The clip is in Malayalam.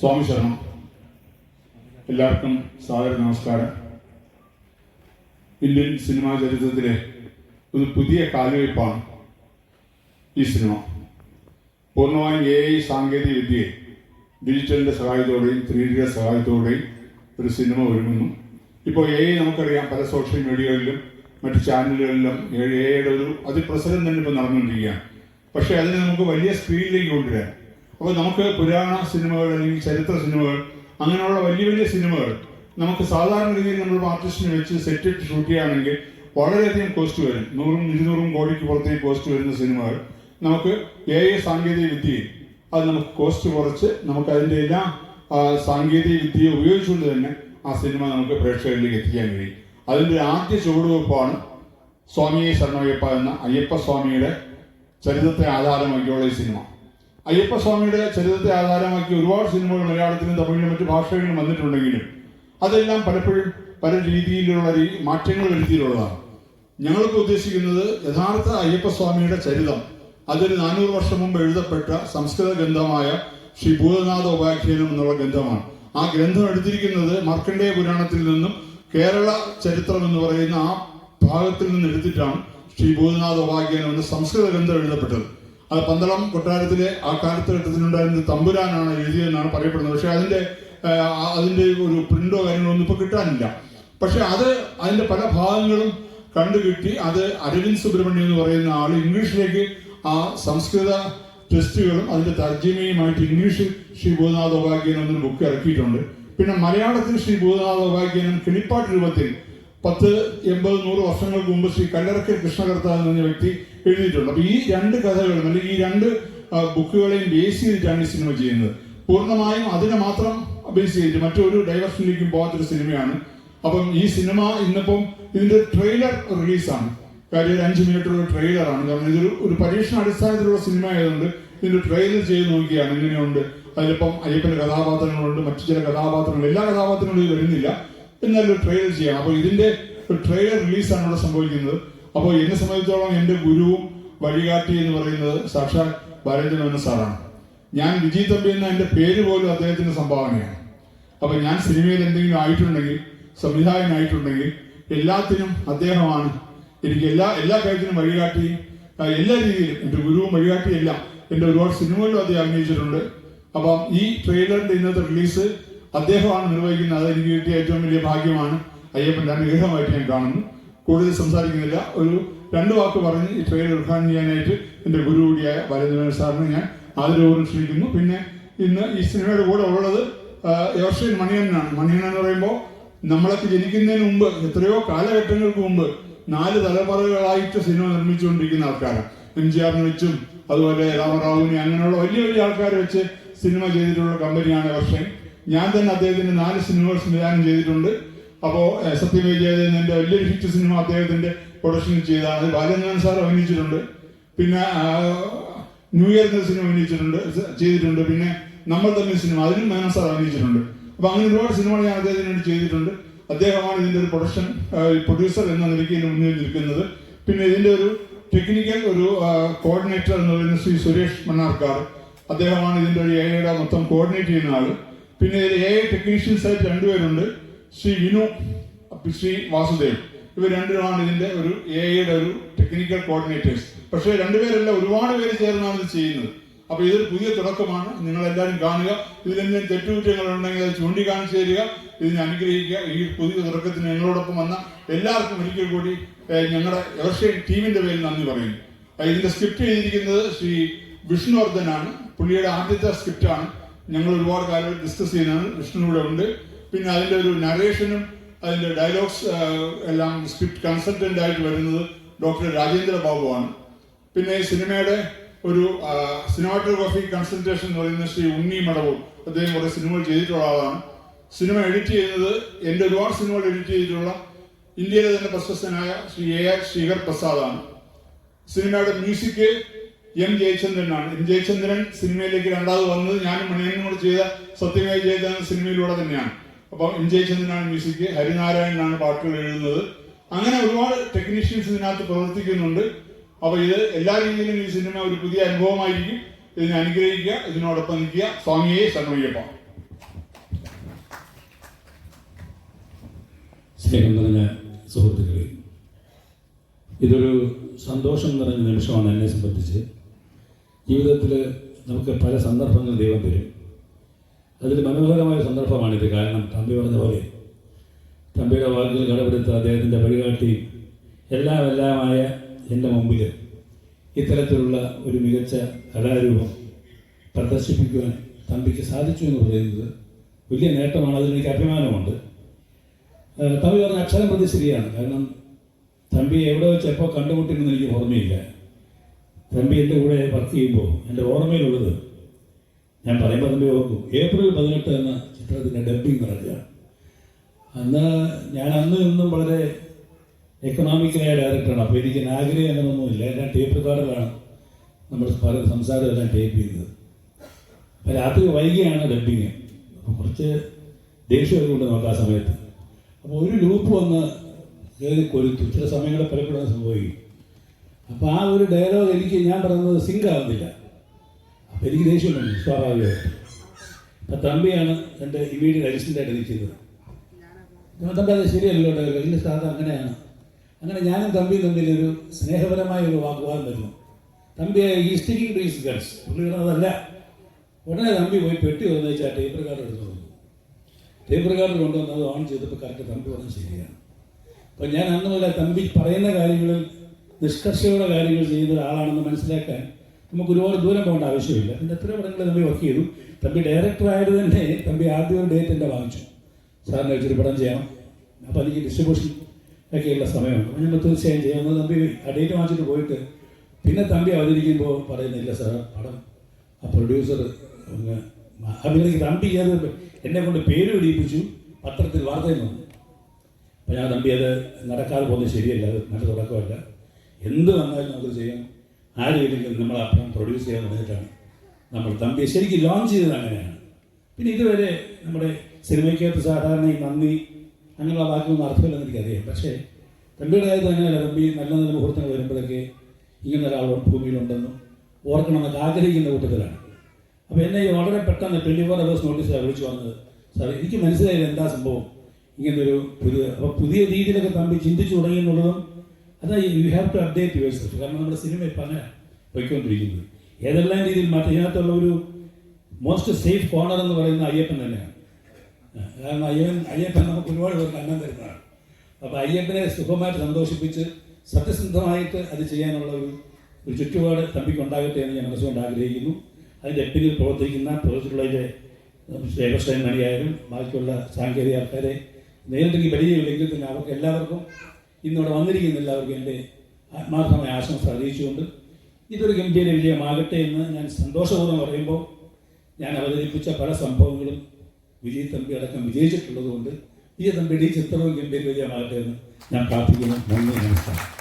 സ്വാമി ശരണം. എല്ലാവർക്കും സാദര നമസ്കാരം. ഇന്ത്യൻ സിനിമാ ചരിത്രത്തിലെ ഒരു പുതിയ കാലുവയ്പ്പാണ് ഈ സിനിമ. പൂർണമായും എ ഐ സാങ്കേതിക വിദ്യയെ ഡിജിറ്റലിന്റെ സഹായത്തോടെയും ത്രീ ഡിയുടെ സഹായത്തോടെയും ഒരു സിനിമ ഒരുങ്ങുന്നു. ഇപ്പോൾ എ ഐ നമുക്കറിയാം പല സോഷ്യൽ മീഡിയകളിലും മറ്റു ചാനലുകളിലും എ ഐയുടെ ഒരു അതിപ്രസരം തന്നെ ഇപ്പോൾ നടന്നുകൊണ്ടിരിക്കുകയാണ്. പക്ഷേ അതിനെ നമുക്ക് വലിയ സ്ക്രീനിലേക്ക് കൊണ്ടുവരാൻ അപ്പോൾ നമുക്ക് പുരാണ സിനിമകൾ അല്ലെങ്കിൽ ചരിത്ര സിനിമകൾ അങ്ങനെയുള്ള വലിയ വലിയ സിനിമകൾ നമുക്ക് സാധാരണ രീതിയിൽ നമ്മൾ ആർട്ടിസ്റ്റിനെ വെച്ച് സെറ്റ് ഇട്ട് ഷൂട്ട് ചെയ്യുകയാണെങ്കിൽ വളരെയധികം കോസ്റ്റ് വരും. നൂറും ഇരുന്നൂറും കോടിക്ക് പുറത്തേക്ക് കോസ്റ്റ് വരുന്ന സിനിമകൾ നമുക്ക് എ സാങ്കേതിക വിദ്യയിൽ അത് നമുക്ക് കോസ്റ്റ് കുറച്ച് നമുക്ക് അതിന്റെ എല്ലാ സാങ്കേതിക വിദ്യയെ ഉപയോഗിച്ചുകൊണ്ട് തന്നെ ആ സിനിമ നമുക്ക് പ്രേക്ഷകരിലേക്ക് എത്തിക്കാൻ കഴിയും. അതിന്റെ ആദ്യ ചുവടുവെപ്പാണ് സ്വാമിയെ ശരണയ്യപ്പ എന്ന അയ്യപ്പ സ്വാമിയുടെ ചരിത്രത്തെ ആധാരമാക്കിയുള്ള ഈ സിനിമ. അയ്യപ്പ സ്വാമിയുടെ ചരിത്രത്തെ ആധാരമാക്കി ഒരുപാട് സിനിമകൾ മലയാളത്തിലും തമിഴിലും മറ്റു ഭാഷകളിലും വന്നിട്ടുണ്ടെങ്കിലും അതെല്ലാം പലപ്പോഴും പല രീതിയിലുള്ള മാറ്റങ്ങൾ വരുത്തിയിട്ടുള്ളതാണ്. ഞങ്ങൾക്ക് ഉദ്ദേശിക്കുന്നത് യഥാർത്ഥ അയ്യപ്പസ്വാമിയുടെ ചരിതം. അതൊരു നാനൂറ് വർഷം മുമ്പ് എഴുതപ്പെട്ട സംസ്കൃത ഗ്രന്ഥമായ ശ്രീ ഭൂതനാഥ ഉപാഖ്യാനം എന്നുള്ള ഗ്രന്ഥമാണ്. ആ ഗ്രന്ഥം എടുത്തിരിക്കുന്നത് മാർക്കണ്ഡേയ പുരാണത്തിൽ നിന്നും കേരള ചരിത്രം എന്ന് പറയുന്ന ആ ഭാഗത്തിൽ നിന്ന് എടുത്തിട്ടാണ് ശ്രീ ഭൂതനാഥ ഉപാഖ്യാനം എന്ന സംസ്കൃത ഗ്രന്ഥം എഴുതപ്പെട്ടത്. അത് പന്തളം കൊട്ടാരത്തിലെ ആ കാലഘട്ടത്തിലുണ്ടായിരുന്ന തമ്പുരാനാണ് എഴുതിയതെന്നാണ് പറയപ്പെടുന്നത്. പക്ഷെ അതിന്റെ ആ, അതിന്റെ ഒരു പ്രിന്റോ കാര്യങ്ങളോ ഒന്നും ഇപ്പൊ കിട്ടാനില്ല. പക്ഷെ അത് അതിന്റെ പല ഭാഗങ്ങളും കണ്ടുകിട്ടി അത് അരവിന്ദ് സുബ്രഹ്മണ്യം എന്ന് പറയുന്ന ആൾ ഇംഗ്ലീഷിലേക്ക് ആ സംസ്കൃത ടെസ്റ്റുകളും അതിന്റെ തർജമയുമായിട്ട് ഇംഗ്ലീഷിൽ ശ്രീ ഭൂതനാഥ ഉപാഖ്യാനം എന്നൊരു ബുക്ക് ഇറക്കിയിട്ടുണ്ട്. പിന്നെ മലയാളത്തിൽ ശ്രീ ഭൂതനാഥ ഉപാഖ്യാനം കിളിപ്പാട്ട് രൂപത്തിൽ പത്ത് എൺപത് നൂറ് വർഷങ്ങൾക്ക് മുമ്പ് ശ്രീ കല്ലറക്കൽ കൃഷ്ണകർത്താവ് എന്ന വ്യക്തി എഴുതിയിട്ടുണ്ട്. അപ്പൊ ഈ രണ്ട് കഥകളും അല്ലെങ്കിൽ ഈ രണ്ട് ബുക്കുകളെയും ബേസ് ചെയ്തിട്ടാണ് ഈ സിനിമ ചെയ്യുന്നത്. പൂർണമായും അതിനെ മാത്രം ബേസ് ചെയ്തിട്ട് മറ്റൊരു ഡൈവർഷനിലേക്കും പോകാത്തൊരു സിനിമയാണ് അപ്പം ഈ സിനിമ ഇന്നിപ്പം ഇതിന്റെ ട്രെയിലർ റിലീസാണ് കാര്യം ഒരു അഞ്ച് മിനിറ്റുള്ള ട്രെയിലറാണ് കാരണം ഇതൊരു ഒരു പരീക്ഷണ അടിസ്ഥാനത്തിലുള്ള സിനിമ ആയതുകൊണ്ട് ഇതിന്റെ ട്രെയിലർ ചെയ്ത് നോക്കിയാണ് എങ്ങനെയുണ്ട്. അതിലിപ്പം അയ്യപ്പന്റെ കഥാപാത്രങ്ങളുണ്ട് മറ്റു ചില കഥാപാത്രങ്ങൾ എല്ലാ കഥാപാത്രങ്ങളും വരുന്നില്ല. എന്നാലും ട്രെയിലർ ചെയ്യാം. അപ്പോൾ ഇതിന്റെ ഒരു ട്രെയിലർ റിലീസാണ് ഇവിടെ സംഭവിക്കുന്നത്. അപ്പോൾ എന്നെ സംബന്ധിച്ചോളം എന്റെ ഗുരുവും വഴികാട്ടി എന്ന് പറയുന്നത് സാക്ഷാൽ ബാലേന്ദ്രൻ എന്ന സാറാണ്. ഞാൻ വിജയ് തമ്പി എന്ന എന്റെ പേര് പോലും അദ്ദേഹത്തിന്റെ സംഭാവനയാണ്. അപ്പോൾ ഞാൻ സിനിമയിൽ എന്തെങ്കിലും ആയിട്ടുണ്ടെങ്കിൽ സംവിധായകനായിട്ടുണ്ടെങ്കിൽ എല്ലാത്തിനും അദ്ദേഹമാണ് എനിക്ക് എല്ലാ എല്ലാ കാര്യത്തിനും വഴികാട്ടി. എല്ലാ രീതിയിലും എന്റെ ഗുരുവും വഴികാട്ടി എല്ലാം എന്റെ ഒരുപാട് സിനിമകളിലും അദ്ദേഹം അഭിനയിച്ചിട്ടുണ്ട്. അപ്പം ഈ ട്രെയിലറിന്റെ ഇന്നത്തെ റിലീസ് അദ്ദേഹമാണ് നിർവഹിക്കുന്നത്. അത് എനിക്ക് കിട്ടിയ ഏറ്റവും വലിയ ഭാഗ്യമാണ്. അയ്യപ്പന്റെ അനുഗ്രഹമായിട്ട് ഞാൻ കാണുന്നു. കൂടുതൽ സംസാരിക്കുന്നില്ല. ഒരു രണ്ട് വാക്ക് പറഞ്ഞ് ഈ ട്രെയിൻ ഉദ്ഘാടനം ചെയ്യാനായിട്ട് എന്റെ ഗുരു കൂടിയായ ബാലേന്ദ്രൻ സാറിനെ ഞാൻ ആദരവോടും ക്ഷണിക്കുന്നു. പിന്നെ ഇന്ന് ഈ സിനിമയുടെ കൂടെ ഉള്ളത് എവർഷൻ മണിയണ്ണനാണ് മണിയണ്ണൻ എന്ന് പറയുമ്പോൾ നമ്മളൊക്കെ ജനിക്കുന്നതിന് മുമ്പ് എത്രയോ കാലഘട്ടങ്ങൾക്ക് മുമ്പ് നാല് തലമുറകളായിട്ട് സിനിമ നിർമ്മിച്ചുകൊണ്ടിരിക്കുന്ന ആൾക്കാരാണ്. എം ജി ആറിനെ വെച്ചും അതുപോലെ രാമറാവുവിനെ അങ്ങനെയുള്ള വലിയ വലിയ ആൾക്കാരെ വെച്ച് സിനിമ ചെയ്തിട്ടുള്ള കമ്പനിയാണ് എവർഷൻ ഞാൻ തന്നെ അദ്ദേഹത്തിന്റെ നാല് സിനിമകൾ സംവിധാനം ചെയ്തിട്ടുണ്ട്. അപ്പോ ഏഹ്, എന്റെ വലിയൊരു ഹിറ്റ് സിനിമ അദ്ദേഹത്തിന്റെ പ്രൊഡക്ഷൻ ചെയ്താണ് അത് ബാലചന്ദ്രൻ സാർ അഭിനയിച്ചിട്ടുണ്ട്. പിന്നെ ന്യൂ ഇയർ എന്ന സിനിമ അഭിനയിച്ചിട്ടുണ്ട് ചെയ്തിട്ടുണ്ട്. പിന്നെ നമ്മൾ തന്നെ സിനിമ അതിനും മേനൻ സാർ അഭിനയിച്ചിട്ടുണ്ട്. അപ്പൊ അങ്ങനെ ഒരുപാട് സിനിമകൾ ഞാൻ അദ്ദേഹത്തിന് വേണ്ടി ചെയ്തിട്ടുണ്ട്. അദ്ദേഹമാണ് ഇതിന്റെ ഒരു പ്രൊഡക്ഷൻ പ്രൊഡ്യൂസർ എന്ന നിലയ്ക്ക് ഇതിന് മുന്നിൽ നിൽക്കുന്നത്. പിന്നെ ഇതിന്റെ ഒരു ടെക്നിക്കൽ ഒരു കോർഡിനേറ്റർ എന്ന് പറയുന്നത് ശ്രീ സുരേഷ് മണ്ണാർക്കാർ അദ്ദേഹമാണ് ഇതിന്റെ ഒരു ഏരിയയുടെ മൊത്തം കോർഡിനേറ്റ് ചെയ്യുന്ന ആൾ. പിന്നെ ഇതിൽ എ ടെക്നീഷ്യൻസ് ആയിട്ട് രണ്ടുപേരുണ്ട്. ശ്രീ വിനു ശ്രീ വാസുദേവ്. ഇവർ രണ്ടുപേരാണ് ഇതിന്റെ ഒരു എ ഐയുടെ ഒരു ടെക്നിക്കൽ കോർഡിനേറ്റേഴ്സ് പക്ഷേ രണ്ടുപേരല്ല ഒരുപാട് പേര് ചേർന്നാണ് ഇത് ചെയ്യുന്നത്. അപ്പൊ ഇതൊരു പുതിയ തുടക്കമാണ്. നിങ്ങൾ എല്ലാവരും കാണുക. ഇതിലെന്തെങ്കിലും തെറ്റുകുറ്റങ്ങൾ ഉണ്ടെങ്കിൽ അത് ചൂണ്ടിക്കാണിച്ചു തരിക. ഇതിനെ അനുഗ്രഹിക്കുക. ഈ പുതിയ തുടക്കത്തിന് ഞങ്ങളോടൊപ്പം വന്ന എല്ലാവർക്കും ഒരിക്കൽ കൂടി ഞങ്ങളുടെ എവർഷ്യൻ ടീമിന്റെ പേരിൽ നന്ദി പറയുന്നു. ഇതിന്റെ സ്ക്രിപ്റ്റ് ചെയ്തിരിക്കുന്നത് ശ്രീ വിഷ്ണുവർദ്ധനാണ്. പുള്ളിയുടെ ആദ്യത്തെ സ്ക്രിപ്റ്റാണ്. ഞങ്ങൾ ഒരുപാട് കാര്യങ്ങൾ ഡിസ്കസ് ചെയ്യുന്നതാണ് വിഷ്ണു ഇവിടെ ഉണ്ട്. പിന്നെ അതിന്റെ ഒരു നരേഷനും അതിന്റെ ഡയലോഗ്സ് എല്ലാം സ്ക്രിപ്റ്റ് കൺസൾട്ടന്റ് ആയിട്ട് വരുന്നത് ഡോക്ടർ രാജേന്ദ്ര ബാബുവാണ് പിന്നെ ഈ സിനിമയുടെ ഒരു സിനിമാറ്റോഗ്രാഫി കൺസൾട്ടേഷൻ എന്ന് പറയുന്ന ശ്രീ ഉണ്ണി മടവൂർ. അദ്ദേഹം കുറെ സിനിമകൾ ചെയ്തിട്ടുള്ള ആളാണ്. സിനിമ എഡിറ്റ് ചെയ്യുന്നത് എന്റെ ഒരുപാട് സിനിമകൾ എഡിറ്റ് ചെയ്തിട്ടുള്ള ഇന്ത്യയിലെ തന്നെ പ്രശസ്തനായ ശ്രീ എ ആർ ശ്രീകർ പ്രസാദാണ്. സിനിമയുടെ മ്യൂസിക് എം ജയചന്ദ്രനാണ്. എം ജയചന്ദ്രൻ സിനിമയിലേക്ക് രണ്ടാമത് വന്നത് ഞാനും മണിയനോട് ചെയ്ത സത്യമേ ജയചന്ദ്രൻ സിനിമയിലൂടെ തന്നെയാണ്. അപ്പം എം ജയചന്ദ്രനാണ് മ്യൂസിക് ഹരിനാരായണനാണ് പാട്ടുകൾ എഴുതുന്നത്. അങ്ങനെ ഒരുപാട് ടെക്നീഷ്യൻസ് ഇതിനകത്ത് പ്രവർത്തിക്കുന്നുണ്ട്. അപ്പോൾ ഇത് എല്ലാ രീതിയിലും ഈ സിനിമ ഒരു പുതിയ അനുഭവമായിരിക്കും. ഇതിനെ അനുഗ്രഹിക്കുക ഇതിനോടൊപ്പം നിൽക്കുക. സ്വാമിയെ ശരണയ്യപ്പ സ്നേഹം നിറഞ്ഞ സുഹൃത്തുക്കളെ ഇതൊരു സന്തോഷം നിറഞ്ഞ നിമിഷമാണ് എന്നെ സംബന്ധിച്ച്. ജീവിതത്തിൽ നമുക്ക് പല സന്ദർഭങ്ങൾ ദൈവം തരും. അതിൽ മനോഹരമായ സന്ദർഭമാണിത്. കാരണം തമ്പി പറഞ്ഞ പോലെ തമ്പിയുടെ വാക്കുകൾ കടപിടുത്ത അദ്ദേഹത്തിന്റെ വഴികാട്ടി എല്ലാം എല്ലാമായ എന്റെ മുമ്പിൽ ഇത്തരത്തിലുള്ള ഒരു മികച്ച കലാരൂപം പ്രദർശിപ്പിക്കുവാൻ തമ്പിക്ക് സാധിച്ചു എന്ന് പറയുന്നത് വലിയ നേട്ടമാണ്. അതിൽ എനിക്ക് അഭിമാനമുണ്ട്. തമ്പി പറഞ്ഞ അക്ഷരം പ്രതി ശരിയാണ്. കാരണം തമ്പി എവിടെ വെച്ച് എപ്പോൾ കണ്ടുമുട്ടിയെന്ന് എനിക്ക് ഓർമ്മയില്ല. തമ്പി എന്റെ കൂടെ വർക്ക് ചെയ്യുമ്പോൾ എന്റെ ഓർമ്മയിലുള്ളത് ഞാൻ പറയുമ്പോൾ തമ്പി ഓർക്കും. ഏപ്രിൽ പതിനെട്ട് എന്ന ചിത്രത്തിന്റെ ഡബ്ബിംഗ് നടക്കുക. അന്ന് ഞാൻ അന്ന് ഇന്നും വളരെ എക്കണോമിക്കലായ ഡയറക്ടറാണ് അപ്പോൾ എനിക്ക് ആഗ്രഹം അങ്ങനെയൊന്നുമില്ല എല്ലാം ടേപ്പ് റെക്കോർഡറിലാണ് നമ്മൾ പല സംസാരം എല്ലാം ടേപ്പ് ചെയ്തത്. അപ്പോൾ രാത്രി വൈകിയാണ് ഡബ്ബിങ് അപ്പോൾ കുറച്ച് ദേഷ്യമൊക്കെ ഉണ്ട് നമുക്ക് ആ സമയത്ത്. അപ്പോൾ ഒരു ലൂപ്പ് വന്ന് കയറി കൊരുത്തു. ചില സമയങ്ങളിൽ പലപ്പോഴും സംഭവിക്കും. അപ്പോൾ ആ ഒരു ഡയലോഗ് എനിക്ക് ഞാൻ പറയുന്നത് സിങ്ക് ആവുന്നില്ല. അപ്പോൾ എനിക്ക് ദേഷ്യം വന്നു സ്വാഭാവികമായിട്ട് അപ്പം തമ്പിയാണ് എന്റെ ഇമീഡിയറ്റ് അരിസ്റ്റന്റായിട്ട് നിൽക്കുന്നത്. തമ്പി അത് ശരിയല്ലോ ഡയലോഗ് ഇല്ല സ്ഥാനം അങ്ങനെയാണ്. അങ്ങനെ ഞാനും തമ്പി തമ്മിൽ ഒരു സ്നേഹപരമായ ഒരു വാഗ്വാദം വരുന്നു. തമ്പി ഈ സ്റ്റിക്കിംഗ് ടു ഈസ് ഗൺസ് ഉടനെ തമ്പി പോയി പെട്ടി തുറന്നു വെച്ചാൽ ടേപ്പ് കാർഡ് എടുത്തു വന്നു ടേപ്പ് കാർഡ് കൊണ്ടുവന്ന് അത് ഓൺ ചെയ്തപ്പോൾ കറക്റ്റ് തമ്പി പറഞ്ഞത് ശരിയാണ്. അപ്പം ഞാൻ അന്ന് മുതൽ തമ്പി പറയുന്ന കാര്യങ്ങളിൽ നിഷ്കർഷയുടെ കാര്യങ്ങൾ ചെയ്യുന്ന ഒരാളാണെന്ന് മനസ്സിലാക്കാൻ നമുക്ക് ഒരുപാട് ദൂരം പോകേണ്ട ആവശ്യമില്ല. എന്റെ എത്ര പടങ്ങൾ തമ്പി വർക്ക് ചെയ്തു. തമ്പി ഡയറക്ടർ ആയത് തന്നെ തമ്പി ആദ്യം ഒരു ഡേറ്റ് എന്റെ വാങ്ങിച്ചു. സാറിന് വെച്ചൊരു പടം ചെയ്യണം. അപ്പോൾ എനിക്ക് ഡിസ്ട്രിബ്യൂഷൻ ഒക്കെയുള്ള സമയമാണ് അപ്പോൾ ഞങ്ങൾ തീർച്ചയായും ചെയ്യാമെന്ന് തമ്പി ആ ഡേറ്റ് വാങ്ങിച്ചിട്ട് പോയിട്ട് പിന്നെ തമ്പി അവതരിക്കുമ്പോൾ പറയുന്നില്ല സാർ പടം ആ പ്രൊഡ്യൂസർ അങ്ങ് അഭിനയിക്ക് തമ്പി അത് എന്നെ കൊണ്ട് പേര് പിടിപ്പിച്ചു പത്രത്തിൽ വാർത്തയിൽ വന്നു. അപ്പോൾ ഞാൻ തമ്പി അത് നടക്കാതെ പോകുന്നത് ശരിയല്ല അത് നല്ല തുടക്കമല്ല. എന്ത് വന്നാലും നമുക്ക് ചെയ്യാം. ആരെങ്കിലും നമ്മൾ അപ്പം പ്രൊഡ്യൂസ് ചെയ്യാൻ വന്നിട്ടാണ് നമ്മൾ തമ്പി ശരിക്കും ലോഞ്ച് ചെയ്തത് അങ്ങനെയാണ്. പിന്നെ ഇതുവരെ നമ്മുടെ സിനിമയ്ക്കകത്ത് സാധാരണ ഈ നന്ദി അങ്ങനെയുള്ള വാക്കൊന്നും അർത്ഥമില്ലെന്ന് എനിക്കറിയാം. പക്ഷേ തമ്പിയുടെ കാര്യത്തിൽ അങ്ങനെയല്ല തമ്പി നല്ല നല്ല മുഹൂർത്തങ്ങൾ വരുമ്പോഴൊക്കെ ഇങ്ങനെ ഒരാൾ ഭൂമിയിലുണ്ടെന്നും ഓർക്കണമെന്നൊക്കെ ആഗ്രഹിക്കുന്ന കൂട്ടത്തിലാണ്. അപ്പോൾ എന്നെ വളരെ പെട്ടെന്ന് ട്വന്റി ഫോർ അവേഴ്സ് നോട്ടീസ് വിളിച്ചു വന്നത്. സാർ എനിക്ക് മനസ്സിലായില്ല എന്താ സംഭവം? ഇങ്ങനൊരു പുതിയ അപ്പോൾ പുതിയ രീതിയിലൊക്കെ തമ്പി ചിന്തിച്ചു തുടങ്ങി എന്നുള്ളതും അതാ you have to update yourself കാരണം നമ്മുടെ സിനിമ ഇപ്പം അങ്ങനെ പോയിക്കൊണ്ടിരിക്കുന്നത്. ഏതെല്ലാം രീതിയിൽ മാറ്റം? ഇതിനകത്തുള്ള ഒരു മോസ്റ്റ് സേഫ് കോർണർ എന്ന് പറയുന്ന അയ്യപ്പൻ തന്നെയാണ്. കാരണം അയ്യപ്പൻ അയ്യപ്പൻ നമുക്ക് ഒരുപാട് പേർക്ക് അന്നം തരുന്നതാണ്. അപ്പോൾ അയ്യപ്പനെ സുഖമായിട്ട് സന്തോഷിപ്പിച്ച് സത്യസന്ധമായിട്ട് അത് ചെയ്യാനുള്ള ഒരു ഒരു ചുറ്റുപാട് തമ്പിക്കുണ്ടാകട്ടെ എന്ന് ഞാൻ മനസ്സുകൊണ്ട് ആഗ്രഹിക്കുന്നു. അതിന്റെ എപ്പിനിൽ പ്രവർത്തിക്കുന്ന പ്രവർത്തിച്ചുള്ളതിന്റെ ശ്രീകൃഷ്ണൻ മണിയായാലും ബാക്കിയുള്ള സാങ്കേതിക ആൾക്കാരെ നേരിട്ടെങ്കിൽ പരിചയമില്ലെങ്കിൽ തന്നെ അവർക്ക് എല്ലാവർക്കും ഇന്നിവിടെ വന്നിരിക്കുന്ന എല്ലാവർക്കും എന്റെ ആത്മാർത്ഥമായ ആശംസ അറിയിച്ചുകൊണ്ട് ഇതൊരു ഗംഭീര വിജയമാകട്ടെ എന്ന് ഞാൻ സന്തോഷപൂർവം പറയുമ്പോൾ ഞാൻ അവതരിപ്പിച്ച പല സംഭവങ്ങളും വിജയ് തമ്പി അടക്കം വിജയിച്ചിട്ടുള്ളതുകൊണ്ട് വിജയ തമ്പിയുടെ ഈ ചിത്രവും ഗംഭീര വിജയമാകട്ടെ എന്ന് ഞാൻ പ്രാർത്ഥിക്കുന്നു. നന്ദി നമസ്കാരം.